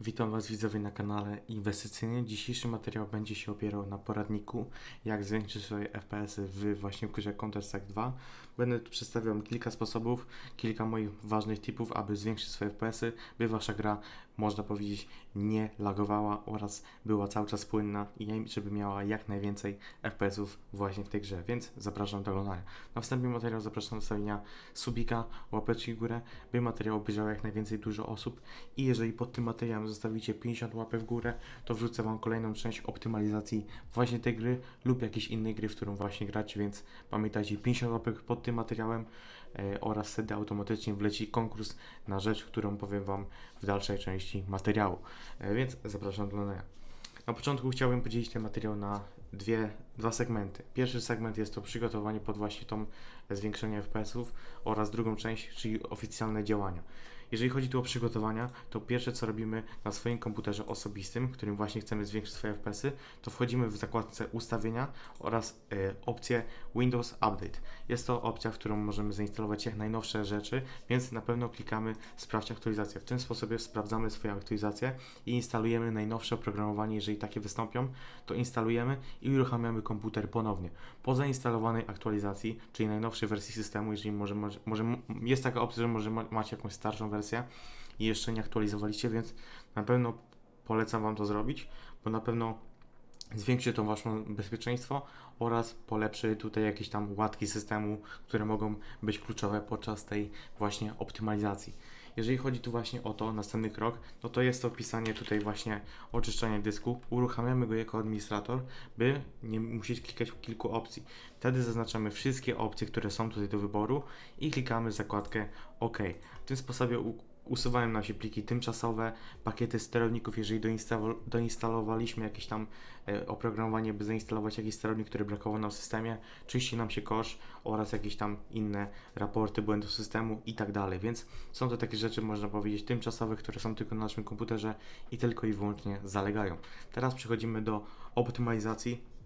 Witam Was widzowie na kanale Inwestycyjnie. Dzisiejszy materiał będzie się opierał na poradniku, jak zwiększyć swoje FPS w właśnie w grze Counter-Strike 2. Będę tu przedstawiał kilka sposobów, kilka moich ważnych tipów, aby zwiększyć swoje FPS, by Wasza gra, można powiedzieć, nie lagowała oraz była cały czas płynna i żeby miała jak najwięcej FPS-ów właśnie w tej grze, więc zapraszam do oglądania. Na wstępie materiał zapraszam do stawienia subika, łapeczki w górę, by materiał obejrzało jak najwięcej dużo osób. I jeżeli pod tym materiałem zostawicie 50 łapek w górę, to wrzucę Wam kolejną część optymalizacji właśnie tej gry lub jakiejś innej gry, w którą właśnie gracie, więc pamiętajcie 50 łapek pod tym materiałem oraz wtedy automatycznie wleci konkurs na rzecz, którą powiem Wam w dalszej części materiału. E, więc zapraszam do oglądania. Na początku chciałbym podzielić ten materiał na dwie, dwa segmenty. Pierwszy segment jest to przygotowanie pod właśnie tą zwiększenie FPS-ów oraz drugą część, czyli oficjalne działania. Jeżeli chodzi tu o przygotowania, to pierwsze co robimy na swoim komputerze osobistym, którym właśnie chcemy zwiększyć swoje FPS-y, to wchodzimy w zakładce ustawienia oraz e, opcję Windows Update. Jest to opcja, w którą możemy zainstalować jak najnowsze rzeczy, więc na pewno klikamy sprawdź aktualizację. W tym sposobie sprawdzamy swoje aktualizacje i instalujemy najnowsze oprogramowanie, jeżeli takie wystąpią, to instalujemy i uruchamiamy komputer ponownie. Po zainstalowanej aktualizacji, czyli najnowszej wersji systemu, jeżeli może, może, jest taka opcja, że może ma- macie jakąś starszą wersję i jeszcze nie aktualizowaliście, więc na pewno polecam Wam to zrobić, bo na pewno zwiększy to Wasze bezpieczeństwo oraz polepszy tutaj jakieś tam łatki systemu, które mogą być kluczowe podczas tej właśnie optymalizacji. Jeżeli chodzi tu właśnie o to, następny krok, no to jest to wpisanie tutaj właśnie oczyszczania dysku. Uruchamiamy go jako administrator, by nie musieć klikać kilku opcji. Wtedy zaznaczamy wszystkie opcje, które są tutaj do wyboru i klikamy zakładkę OK. W tym sposobie usuwają nam się pliki tymczasowe, pakiety sterowników, jeżeli doinstalo- doinstalowaliśmy jakieś tam e, oprogramowanie, by zainstalować jakiś sterownik, który brakował nam w systemie, czyści nam się kosz oraz jakieś tam inne raporty błędów systemu i tak dalej. Więc są to takie rzeczy, można powiedzieć, tymczasowe, które są tylko na naszym komputerze i tylko i wyłącznie zalegają. Teraz przechodzimy do optymalizacji.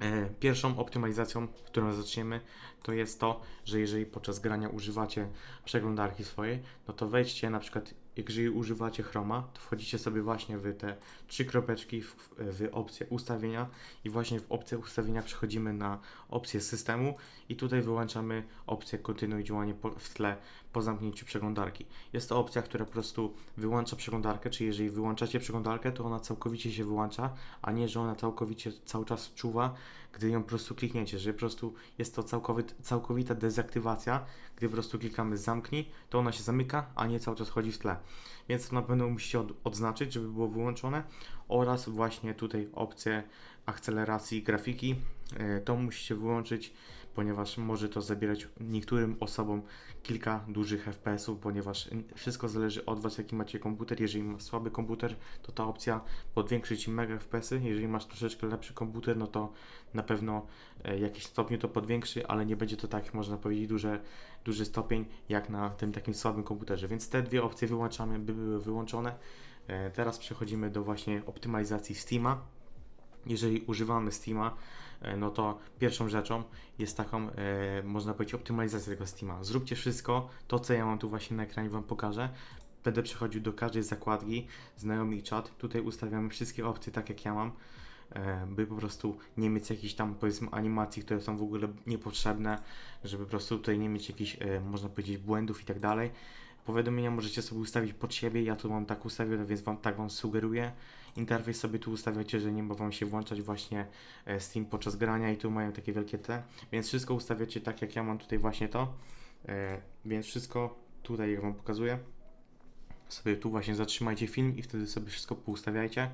E, Pierwszą optymalizacją, którą zaczniemy, to jest to, że jeżeli podczas grania używacie przeglądarki swojej, no to wejdźcie na przykład, jeżeli używacie Chroma, to wchodzicie sobie właśnie w te trzy kropeczki w, w opcję ustawienia i właśnie w opcję ustawienia przechodzimy na opcję systemu i tutaj wyłączamy opcję kontynuuj działanie w tle po zamknięciu przeglądarki. Jest to opcja, która po prostu wyłącza przeglądarkę, czyli jeżeli wyłączacie przeglądarkę, to ona całkowicie się wyłącza, a nie, że ona całkowicie cały czas czuwa, gdy ją po prostu klikniecie, że po prostu jest to całkowit, całkowita dezaktywacja, gdy po prostu klikamy zamknij, to ona się zamyka, a nie cały czas chodzi w tle. Więc to na pewno musicie od, odznaczyć, żeby było wyłączone. Oraz właśnie tutaj opcję akceleracji grafiki, e, to musicie wyłączyć, ponieważ może to zabierać niektórym osobom kilka dużych FPS-ów, ponieważ wszystko zależy od Was, jaki macie komputer. Jeżeli masz słaby komputer, to ta opcja podwiększy Ci mega FPS-y. Jeżeli masz troszeczkę lepszy komputer, no to na pewno e, jakiś stopniu to podwiększy, ale nie będzie to tak, można powiedzieć, duże, duży stopień jak na tym takim słabym komputerze. Więc te dwie opcje wyłączamy, by były wyłączone. E, Teraz przechodzimy do właśnie optymalizacji Steama. Jeżeli używamy Steama, no to pierwszą rzeczą jest taką, e, można powiedzieć, optymalizacja tego Steama. Zróbcie wszystko, to co ja mam tu właśnie na ekranie Wam pokażę. Będę przechodził do każdej zakładki, znajomi i czat. Tutaj ustawiamy wszystkie opcje tak jak ja mam, e, by po prostu nie mieć jakichś tam powiedzmy animacji, które są w ogóle niepotrzebne, żeby po prostu tutaj nie mieć jakichś, e, można powiedzieć, błędów i tak dalej. Powiadomienia możecie sobie ustawić pod siebie, ja tu mam tak ustawione, więc wam, tak Wam sugeruję. Interfejs sobie tu ustawiacie, że nie ma Wam się włączać właśnie e, Steam podczas grania i tu mają takie wielkie T, więc wszystko ustawiacie tak jak ja mam tutaj właśnie to, e, więc wszystko tutaj jak Wam pokazuję. Sobie tu właśnie zatrzymajcie film i wtedy sobie wszystko poustawiajcie.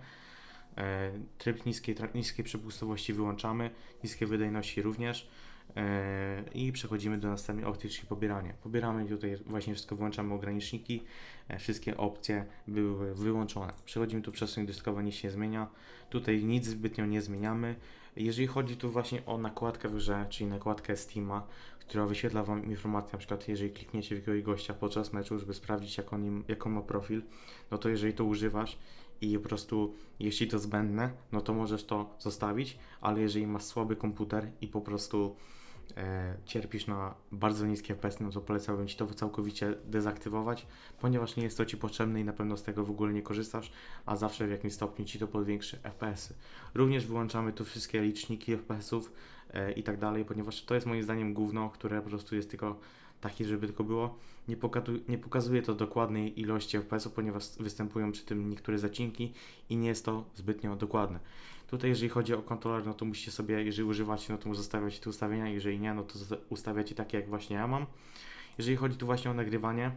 E, tryb niskiej, niskiej przepustowości wyłączamy, niskie wydajności również. E, I przechodzimy do następnej opcji, czyli pobieranie. Pobieramy tutaj właśnie wszystko włączamy ograniczniki, e, wszystkie opcje były wyłączone. Przechodzimy tu przestrzeń dyskowa, nic się nie zmienia. Tutaj nic zbytnio nie zmieniamy. Jeżeli chodzi tu właśnie o nakładkę w grze, czyli nakładkę Steama, która wyświetla Wam informację, na przykład jeżeli klikniecie w jakiegoś gościa podczas meczu, żeby sprawdzić jak on, im- jak on ma profil, no to jeżeli to używasz i po prostu jeśli to zbędne, no to możesz to zostawić, ale jeżeli masz słaby komputer i po prostu cierpisz na bardzo niskie FPS, no to polecałbym Ci to całkowicie dezaktywować, ponieważ nie jest to Ci potrzebne i na pewno z tego w ogóle nie korzystasz, a zawsze w jakimś stopniu Ci to podwiększy FPS-y. Również wyłączamy tu wszystkie liczniki FPS-ów e, i tak dalej, ponieważ to jest moim zdaniem gówno, które po prostu jest tylko takie, żeby tylko było. Nie, pokazu- nie pokazuje to dokładnej ilości FPS-ów, ponieważ występują przy tym niektóre zacinki i nie jest to zbytnio dokładne. Tutaj jeżeli chodzi o kontroler, no to musicie sobie, jeżeli używacie, no to zostawiać te ustawienia, jeżeli nie, no to ustawiacie takie jak właśnie ja mam. Jeżeli chodzi tu właśnie o nagrywanie,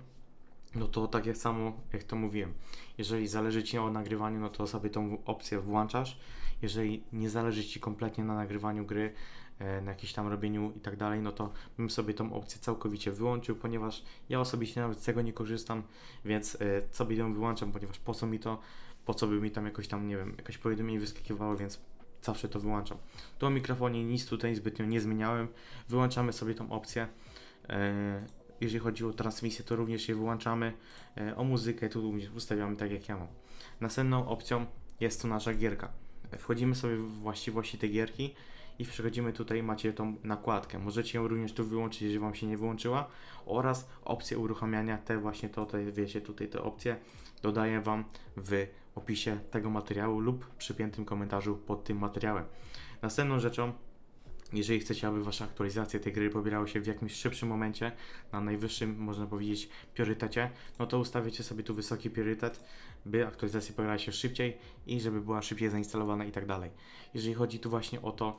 no to tak jak samo, jak to mówiłem, jeżeli zależy Ci o nagrywaniu, no to sobie tą opcję włączasz. Jeżeli nie zależy Ci kompletnie na nagrywaniu gry, e, na jakimś tam robieniu i tak dalej, no to bym sobie tą opcję całkowicie wyłączył, ponieważ ja osobiście nawet z tego nie korzystam, więc sobie ją wyłączam, ponieważ po co mi to, po co by mi tam jakoś tam, nie wiem, jakieś powiadomienie wyskakiwało, więc zawsze to wyłączam. Tu o mikrofonie nic tutaj zbytnio nie zmieniałem, wyłączamy sobie tą opcję. E, jeżeli chodzi o transmisję, to również je wyłączamy. E, o muzykę tu ustawiamy tak jak ja mam. Następną opcją jest tu nasza gierka. E, Wchodzimy sobie w właściwości tej gierki i przechodzimy tutaj, macie tą nakładkę. Możecie ją również tu wyłączyć, jeżeli Wam się nie wyłączyła oraz opcję uruchamiania, te właśnie to, te, wiecie, tutaj te opcje dodaję Wam w opisie tego materiału lub przypiętym komentarzu pod tym materiałem. Następną rzeczą jeżeli chcecie, aby Wasze aktualizacje tej gry pobierały się w jakimś szybszym momencie, na najwyższym, można powiedzieć, priorytecie, no to ustawiacie sobie tu wysoki priorytet, by aktualizacja pojawiała się szybciej i żeby była szybciej zainstalowana i tak dalej. Jeżeli chodzi tu właśnie o to,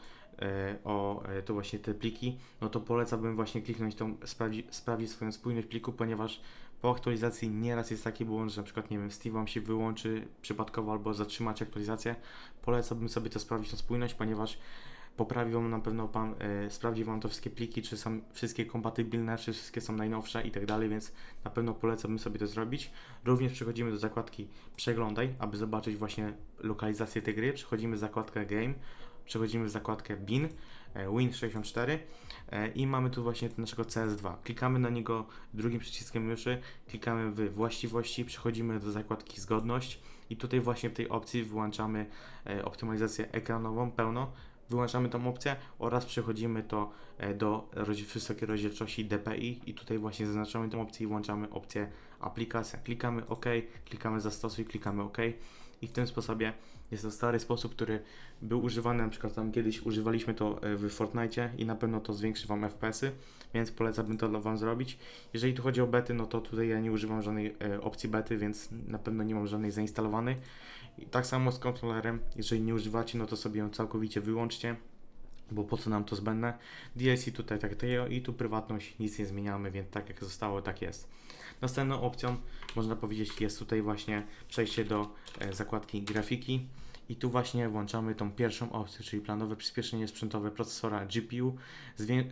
o e, to właśnie te pliki, no to polecałbym właśnie kliknąć tą, sprawdzi, sprawdzić swoją spójność pliku, ponieważ po aktualizacji nieraz jest taki błąd, że na przykład, nie wiem, Steve Wam się wyłączy przypadkowo albo zatrzymacie aktualizację. Polecałbym sobie to sprawdzić tą spójność, ponieważ poprawi Wam na pewno Pan, e, sprawdzi Wam to wszystkie pliki, czy są wszystkie kompatybilne, czy wszystkie są najnowsze i tak dalej, więc na pewno polecałbym sobie to zrobić. Również przechodzimy do zakładki przeglądaj, aby zobaczyć właśnie lokalizację tej gry. Przechodzimy zakładkę game, przechodzimy w zakładkę bin, e, win64 e, i mamy tu właśnie naszego CS2. Klikamy na niego drugim przyciskiem myszy, klikamy w właściwości, przechodzimy do zakładki zgodność i tutaj właśnie w tej opcji wyłączamy e, optymalizację ekranową pełno, wyłączamy tą opcję oraz przechodzimy to do wysokiej rozdzielczości DPI i tutaj właśnie zaznaczamy tą opcję i włączamy opcję aplikacja. Klikamy OK, klikamy zastosuj, klikamy OK i w tym sposobie jest to stary sposób, który był używany, na przykład tam kiedyś używaliśmy to e, w Fortnite i na pewno to zwiększy Wam FPS-y, więc polecałbym to dla Wam zrobić. Jeżeli tu chodzi o bety, no to tutaj ja nie używam żadnej e, opcji bety, więc na pewno nie mam żadnej zainstalowanej. Tak samo z kontrolerem, jeżeli nie używacie, no to sobie ją całkowicie wyłączcie, bo po co nam to zbędne. DLC tutaj tak i tu prywatność nic nie zmieniamy, więc tak jak zostało, tak jest. Następną opcją, można powiedzieć, jest tutaj właśnie przejście do e, zakładki grafiki. I tu właśnie włączamy tą pierwszą opcję, czyli planowe przyspieszenie sprzętowe procesora GPU.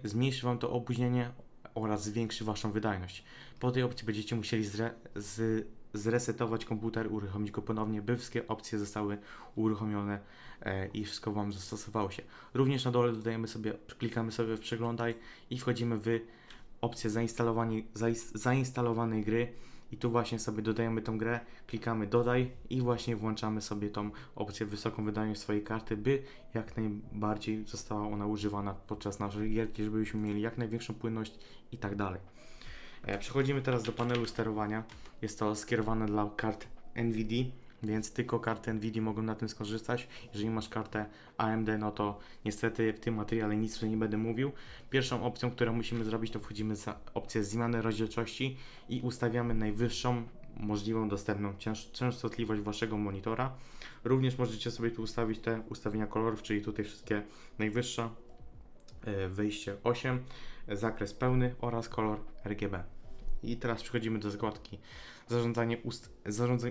Zmniejszy Wam to opóźnienie oraz zwiększy Waszą wydajność. Po tej opcji będziecie musieli zre- z- zresetować komputer, uruchomić go ponownie, by wszystkie opcje zostały uruchomione e, i wszystko Wam zastosowało się. Również na dole dodajemy sobie, klikamy sobie w przeglądaj i wchodzimy w opcję zainstalowanie, zainstalowanej gry i tu właśnie sobie dodajemy tą grę, klikamy dodaj i właśnie włączamy sobie tą opcję wysoką wydajność swojej karty, by jak najbardziej została ona używana podczas naszej gierki, żebyśmy mieli jak największą płynność i tak dalej. E, Przechodzimy teraz do panelu sterowania. Jest to skierowane dla kart NVIDIA, więc tylko karty NVIDIA mogą na tym skorzystać. Jeżeli masz kartę AMD, no to niestety w tym materiale nic nie będę mówił. Pierwszą opcją, którą musimy zrobić, to wchodzimy za opcję zmiany rozdzielczości i ustawiamy najwyższą możliwą dostępną częstotliwość waszego monitora. Również możecie sobie tu ustawić te ustawienia kolorów, czyli tutaj wszystkie najwyższa, e, wyjście 8, e, zakres pełny oraz kolor RGB. I teraz przechodzimy do zakładki zarządzanie, ust-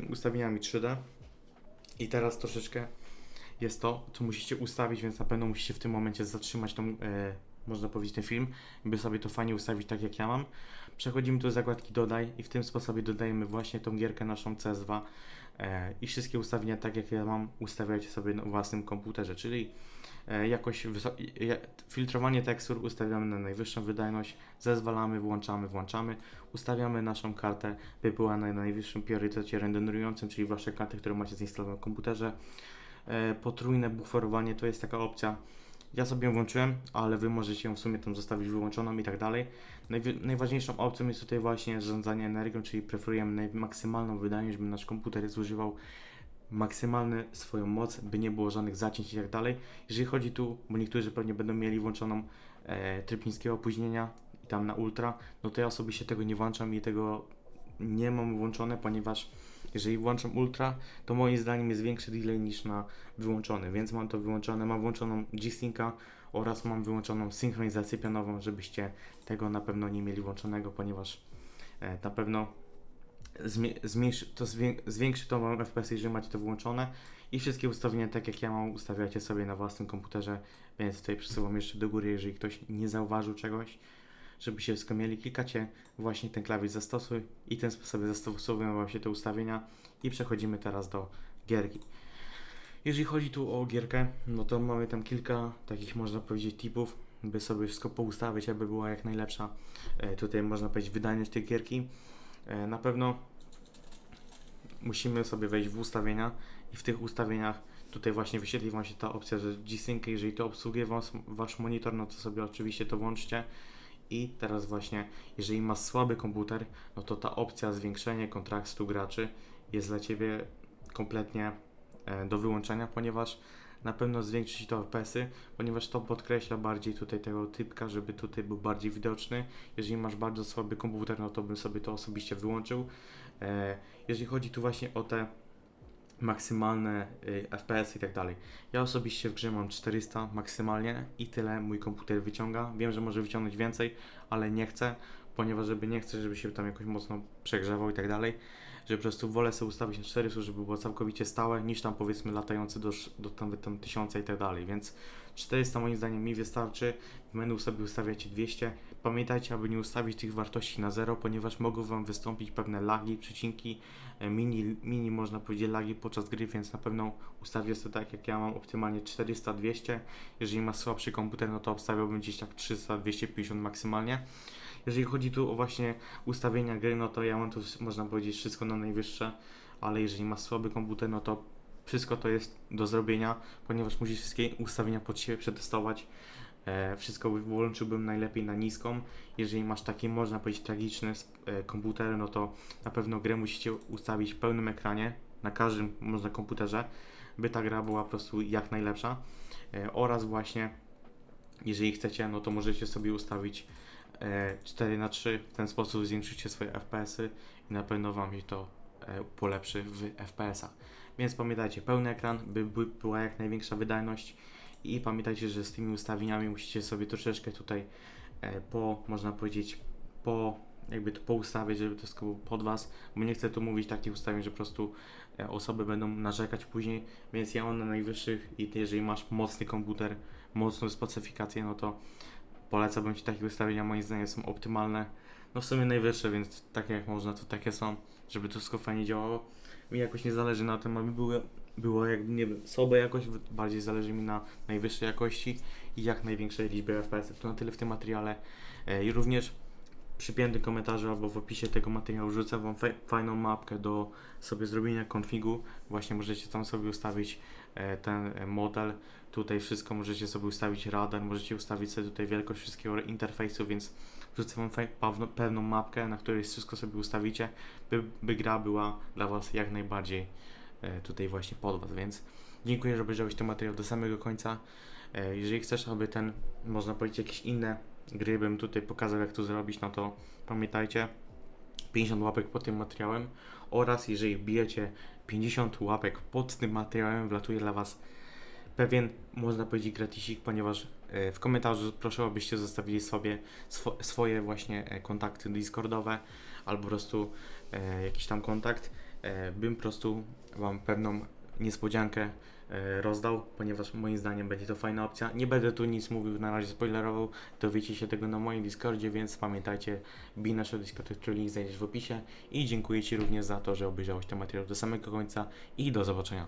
ustawieniami 3D. I teraz troszeczkę jest to, co musicie ustawić, więc na pewno musicie w tym momencie zatrzymać tą, e, można powiedzieć, ten film, by sobie to fajnie ustawić tak jak ja mam. Przechodzimy do zakładki dodaj i w tym sposobie dodajemy właśnie tą gierkę naszą CS2 e, i wszystkie ustawienia tak jak ja mam ustawiacie sobie na własnym komputerze, czyli e, jakoś filtrowanie tekstur ustawiamy na najwyższą wydajność, zezwalamy, włączamy, włączamy, ustawiamy naszą kartę, by była na najwyższym priorytecie renderującym, czyli wasze karty, które macie zainstalowane w komputerze. E, potrójne buforowanie to jest taka opcja, Ja sobie ją włączyłem, ale wy możecie ją w sumie tam zostawić wyłączoną i tak dalej. Najważniejszą opcją jest tutaj właśnie zarządzanie energią, czyli preferujemy maksymalną wydajność, by nasz komputer zużywał maksymalny swoją moc, by nie było żadnych zacięć i tak dalej. Jeżeli chodzi tu, bo niektórzy pewnie będą mieli włączoną e, tryb niskiego opóźnienia i tam na ultra, no to ja osobiście tego nie włączam i tego nie mam włączone, ponieważ jeżeli włączam ultra, to moim zdaniem jest większy delay niż na wyłączony, więc mam to wyłączone, mam włączoną G-Synca oraz mam wyłączoną synchronizację pionową, żebyście tego na pewno nie mieli włączonego, ponieważ e, na pewno to zwię- zwiększy to wam FPS, jeżeli macie to włączone i wszystkie ustawienia tak jak ja mam ustawiacie sobie na własnym komputerze, więc tutaj przesuwam jeszcze do góry, jeżeli ktoś nie zauważył czegoś, żeby się wszystko mieli, klikacie właśnie ten klawisz zastosuj i ten sposób zastosowują wam się te ustawienia i przechodzimy teraz do gierki. Jeżeli chodzi tu o gierkę, no to mamy tam kilka takich można powiedzieć tipów, by sobie wszystko poustawić, aby była jak najlepsza. E, tutaj można powiedzieć wydajność tej gierki. E, na pewno musimy sobie wejść w ustawienia i w tych ustawieniach tutaj właśnie wyświetli Wam się ta opcja, że G-Sync, jeżeli to obsługuje was, Wasz monitor, no to sobie oczywiście to włączcie. I teraz właśnie, jeżeli masz słaby komputer, no to ta opcja zwiększenie kontrastu graczy jest dla Ciebie kompletnie e, do wyłączenia, ponieważ na pewno zwiększy Ci to FPS-y, ponieważ to podkreśla bardziej tutaj tego typka, żeby tutaj był bardziej widoczny. Jeżeli masz bardzo słaby komputer, no to bym sobie to osobiście wyłączył. E, jeżeli chodzi tu właśnie o te maksymalne y, FPS i tak dalej. Ja osobiście w grze mam 400 maksymalnie i tyle mój komputer wyciąga. Wiem, że może wyciągnąć więcej, ale nie chcę, ponieważ żeby nie chcę, żeby się tam jakoś mocno przegrzewał i tak dalej. Że po prostu wolę sobie ustawić na 400, żeby było całkowicie stałe, niż tam powiedzmy latający do, do tam, tam 1000 i tak dalej. Więc 400 moim zdaniem mi wystarczy. W menu sobie ustawiacie 200. Pamiętajcie, aby nie ustawić tych wartości na zero, ponieważ mogą Wam wystąpić pewne lagi, przecinki, e, mini, mini można powiedzieć lagi podczas gry, więc na pewno ustawię sobie tak jak ja mam optymalnie 400-200. Jeżeli ma słabszy komputer, no to obstawiałbym gdzieś tak 300-250 maksymalnie. Jeżeli chodzi tu o właśnie ustawienia gry, no to ja mam tu można powiedzieć wszystko na najwyższe, ale jeżeli masz słaby komputer, no to wszystko to jest do zrobienia, ponieważ musisz wszystkie ustawienia pod siebie przetestować. E, wszystko wyłączyłbym najlepiej na niską. Jeżeli masz taki, można powiedzieć, tragiczny e, komputer, no to na pewno grę musicie ustawić w pełnym ekranie, na każdym można komputerze, by ta gra była po prostu jak najlepsza. E, oraz właśnie, jeżeli chcecie, no to możecie sobie ustawić 4 na 3 w ten sposób zwiększycie swoje FPS-y i na pewno Wam się to e, polepszy w FPS-ach. Więc pamiętajcie, pełny ekran, by, by była jak największa wydajność i pamiętajcie, że z tymi ustawieniami musicie sobie troszeczkę tutaj e, po, można powiedzieć, po jakby to poustawiać, żeby to wszystko było pod Was, bo nie chcę tu mówić takich ustawień, że po prostu e, osoby będą narzekać później, więc ja mam na najwyższych i jeżeli masz mocny komputer, mocną specyfikację, no to polecałbym Ci takie ustawienia, moim zdaniem są optymalne, no w sumie najwyższe, więc takie jak można, to takie są, żeby to wszystko fajnie działało. Mi jakoś nie zależy na tym, aby było, było jak nie słabe jakość, bardziej zależy mi na najwyższej jakości i jak największej liczbie FPS. To na tyle w tym materiale. E, I również przy piętym komentarzu albo w opisie tego materiału wrzucę Wam faj- fajną mapkę do sobie zrobienia konfigu. Właśnie możecie tam sobie ustawić ten e, model. Tutaj wszystko możecie sobie ustawić radar, możecie ustawić sobie tutaj wielkość wszystkiego interfejsu, więc wrzucę Wam pewną mapkę, na której wszystko sobie ustawicie, by, by gra była dla Was jak najbardziej e, tutaj właśnie pod Was, więc dziękuję, że obejrzałeś ten materiał do samego końca. E, Jeżeli chcesz, aby ten, można powiedzieć, jakieś inne gry bym tutaj pokazał, jak to zrobić, no to pamiętajcie, 50 łapek pod tym materiałem oraz jeżeli bijecie 50 łapek pod tym materiałem, wlatuje dla Was pewien, można powiedzieć, gratisik, ponieważ e, w komentarzu proszę, abyście zostawili sobie swo- swoje właśnie e, kontakty Discordowe albo po prostu e, jakiś tam kontakt, bym po prostu Wam pewną niespodziankę e, rozdał, ponieważ moim zdaniem będzie to fajna opcja. Nie będę tu nic mówił, na razie spoilerował, dowiecie się tego na moim Discordzie, więc pamiętajcie, bij naszego Discorda, który link znajdziesz w opisie i dziękuję Ci również za to, że obejrzałeś ten materiał do samego końca i do zobaczenia.